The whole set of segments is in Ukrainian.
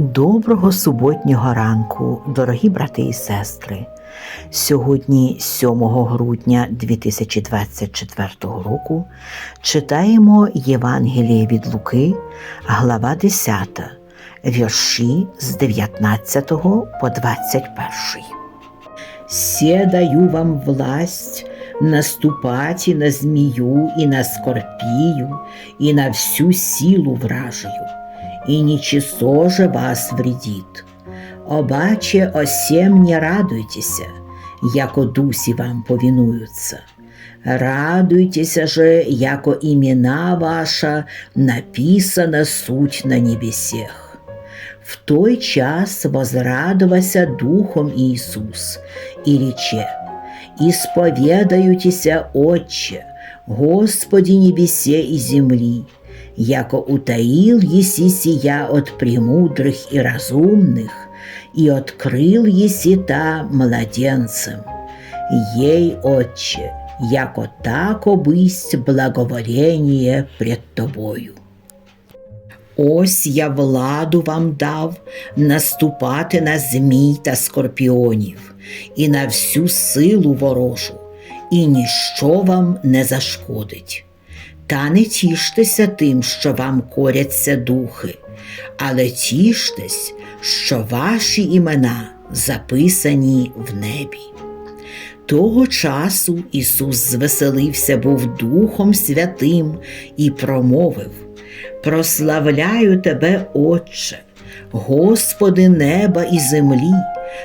Доброго суботнього ранку, дорогі брати і сестри. Сьогодні, 7 грудня 2024 року, читаємо Євангеліє від Луки, глава 10, вірші з 19 по 21. «Се даю вам власть наступать и на змею, и на скорпию, и на всю силу вражию, и ничего же вас вредит. Обаче осем не радуйтеся, яко дусі вам повинуются. Радуйтеся же, яко імена ваша написана суть на небесех. В той час возрадовался Духом Иисус и рече, «Исповедаютеся, Отче, Господи небесе и земли, яко утаил еси сия от премудрых и разумных, и открыл еси та младенцам. Ей, Отче, яко тако бысть благоволение пред Тобою. Ось я владу вам дав наступати на змій та скорпіонів і на всю силу ворожу, і ніщо вам не зашкодить. Та не тіштеся тим, що вам коряться духи, але тіштесь, що ваші імена записані в небі. Того часу Ісус звеселився був Духом Святим і промовив Прославляю тебе, Отче, Господи неба і землі,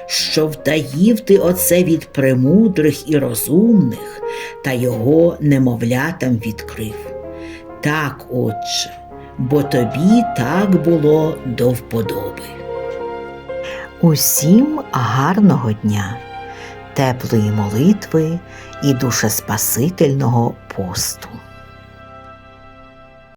що втаїв ти оце від премудрих і розумних, та його немовлятам відкрив. Так, Отче, бо тобі так було до вподоби. Усім гарного дня, теплої молитви і душеспасительного посту.